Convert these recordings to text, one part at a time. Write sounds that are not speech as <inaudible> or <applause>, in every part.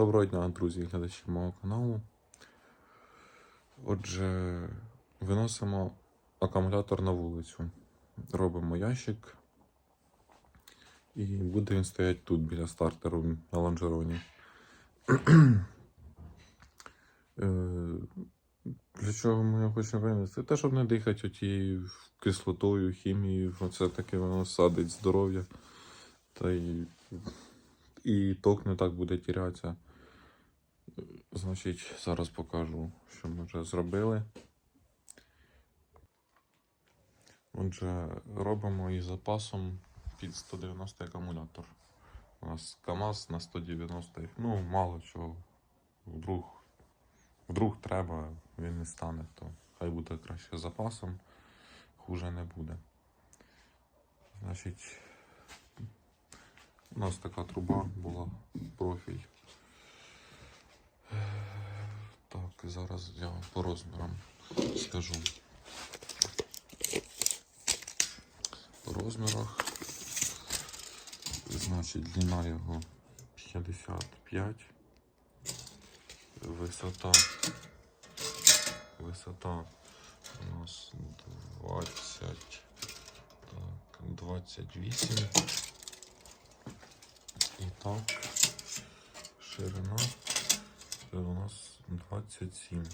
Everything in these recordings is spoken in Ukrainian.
Доброго дня, друзі, глядачі мого каналу. Отже, виносимо акумулятор на вулицю. Робимо ящик. І буде він стояти тут, біля стартеру на лонжероні. Е, Для чого ми його хочемо винести? Те, щоб не дихати отією кислотою, хімією, оце таке воно садить здоров'я. Та й, і ток не так буде тірятися. Значить, зараз покажу, що ми вже зробили. Отже, робимо із запасом під 190 акумулятор. У нас КАМАЗ на 190. Ну, мало чого. Вдруг, вдруг треба, він не стане, то хай буде краще запасом, хуже не буде. Значить, у нас така труба була, профіль. Так, зараз я по розмірам скажу. По розмірах. Значить, длина його 55. Висота. Висота у нас 20. Так, 28. І так, ширина. Це у нас 27.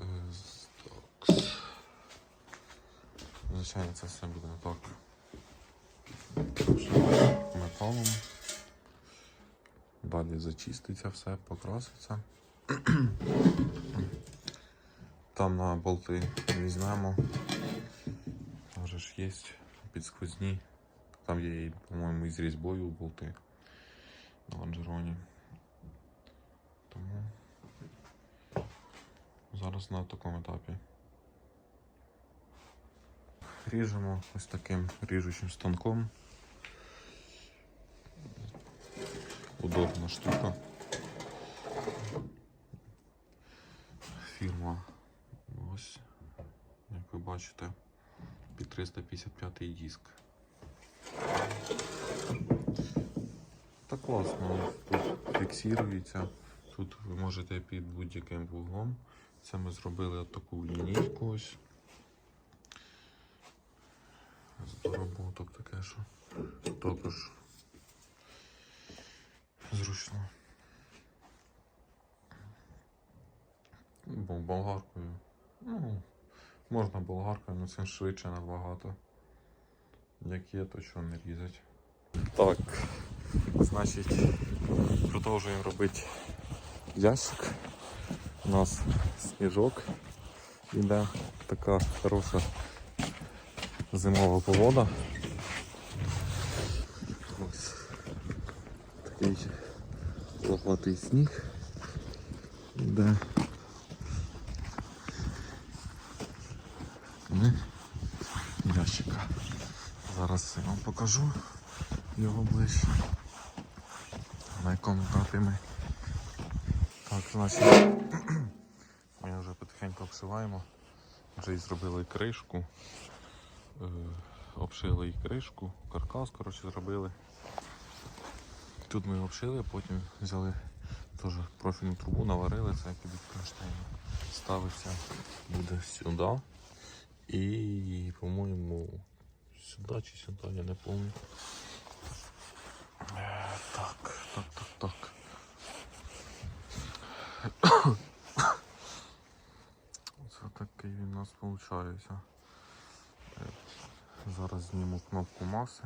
Е, Так. Звичайно, це все буде так. Металом. Далі зачиститься все, покраситься. Там на болти візьмемо. Там же ж є підсквозні. Там є, по-моєму, із різьбою болти на лонжероні. Тому зараз на такому етапі. Ріжемо ось таким ріжучим станком. Удобна штука. Фірма ось, як ви бачите, під 355 диск. Та класно, тут фіксується. Тут ви можете під будь-яким вуглом. Це ми зробили таку лінійку ось. З таке, що також зручно. Бо болгаркою. Ну, можна болгаркою, але це швидше набагато. Як є, то що не різать. Так, значить, продовжуємо робити ящик. У нас сніжок іде така хороша зимова погода. Ось такий лохматий сніг іде. Ми ящика. Зараз я вам покажу його ближче. На якому етапі ми. Так, значить, ми вже потихеньку обшиваємо. Вже і зробили кришку. Е, обшили і кришку, каркас, коротше, зробили. Тут ми обшили, потім взяли теж профільну трубу, наварили це під кронштейн. Ставиться буде сюди. І, по-моєму, сюди чи сюди, я не пам'ятаю. Е, Так, так, так, так. Це такий він у нас виходить. Зараз зніму кнопку маси.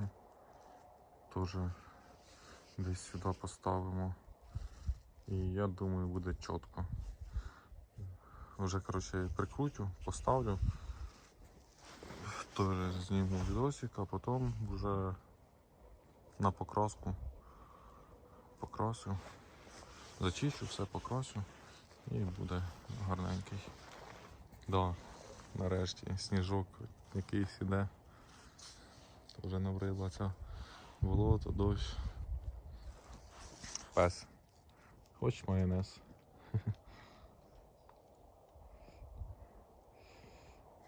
Теж десь сюди поставимо. І я думаю буде чітко. Вже коротше прикрутю, поставлю. Теж зніму відосик, а потім вже на покраску покрасю. Зачищу все, покрасю і буде гарненький. Да, нарешті сніжок якийсь іде. Вже набридла ця болото, дощ. Пес. Хоч майонез.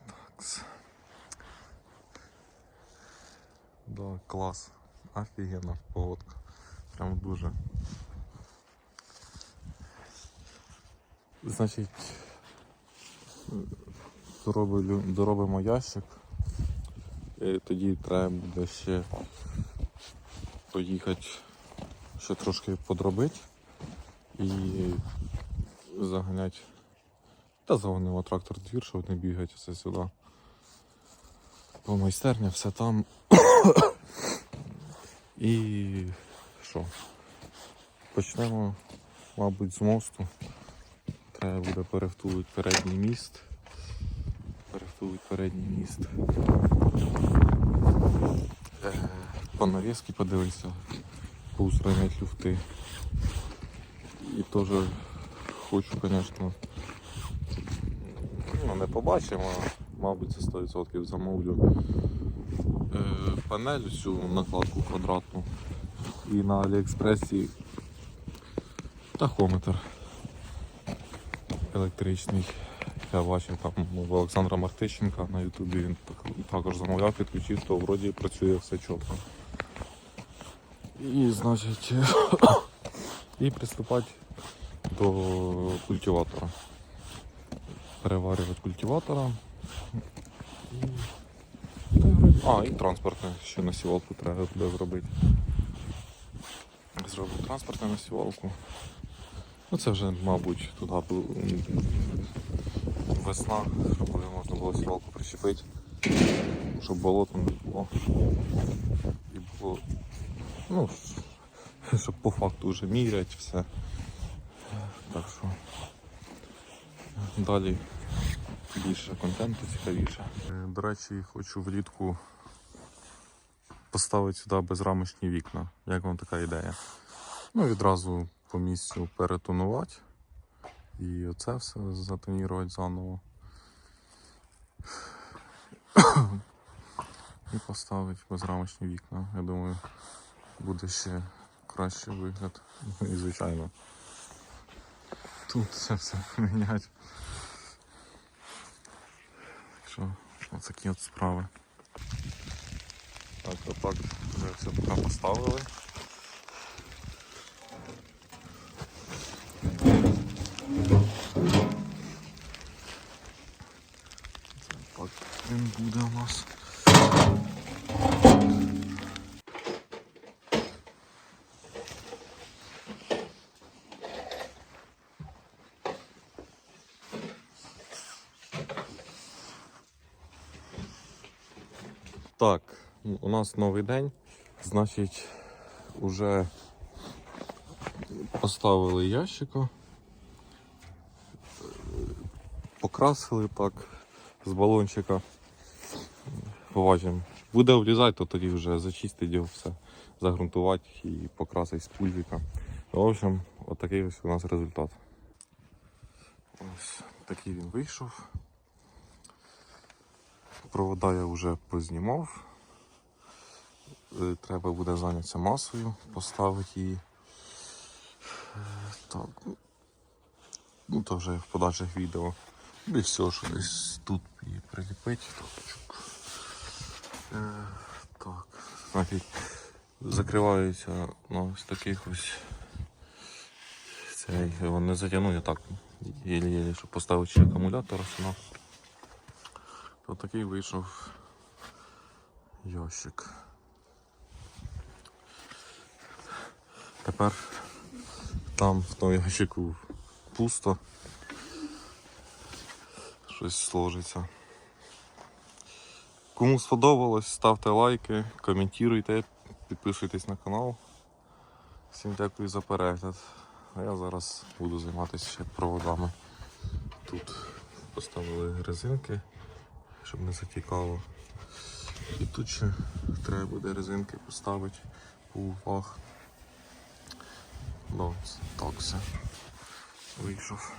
Такс. Да, клас. Офігенна погодка. Прям дуже. Значить, дороблю, доробимо ящик. І тоді треба буде ще поїхати, ще трошки подробити і заганяти. Та загонимо трактор двір, щоб не бігати все сюди. По майстерня, все там. І що? Почнемо, мабуть, з мосту. Треба буде перевтулити передній міст. Перевтулити передній міст. Е, По навіски подивитися, поустраняти люфти. І теж хочу, звісно, ну, не побачимо, мабуть, це 100% замовлю. Е, панель цю накладку квадратну. І на Аліекспресі тахометр електричний. Я бачив там в Олександра Мартищенка на Ютубі він також замовляв, підключив, то вроді працює все чітко. І значить <coughs> і приступати до культиватора. Переварювати культиватора. А, і транспортне, ще на сівалку треба буде зробити. Зроблю транспортне на сівалку. Ну це вже, мабуть, бу- весна, щоб можна було сівалку причепити, щоб болото не було. І було. Ну, <laughs> щоб по факту вже міряти все. Так що далі більше контенту цікавіше. До речі, хочу влітку поставити сюди безрамочні вікна. Як вам така ідея? Ну, відразу по місцю перетонувати. І оце все затонірувати заново. І поставити безрамочні вікна. Я думаю, буде ще кращий вигляд. Ну, І звичайно. Тут це все поміняти. Так що, ось такі от справи. Так, отак вже все поставили. Буде у нас. Так, у нас новий день. Значить, уже поставили ящика. Покрасили так з балончика. Побачимо. Буде влізати, то тоді вже зачистить його все, загрунтувати і покрасити з пульвіка. В общем, отакий ось у нас результат. Ось такий він вийшов. Провода я вже познімав. Е, Треба буде зайнятися масою, поставити її. Е, Так. ну, Ну, то вже в подальших відео. Більш всього, що десь тут її приліпити. Так. Значить, закриваються на ось таких ось. Цей, його не затягну, я так єлі-єлі, щоб поставити ще акумулятор сюди. То такий вийшов ящик. Тепер там в тому ящику пусто. Щось сложиться. Кому сподобалось, ставте лайки, коментуйте, підписуйтесь на канал. Всім дякую за перегляд. А я зараз буду займатися ще проводами. Тут поставили резинки, щоб не затікало. І тут ще треба буде резинки поставити по углах. Ну, так все. Вийшов.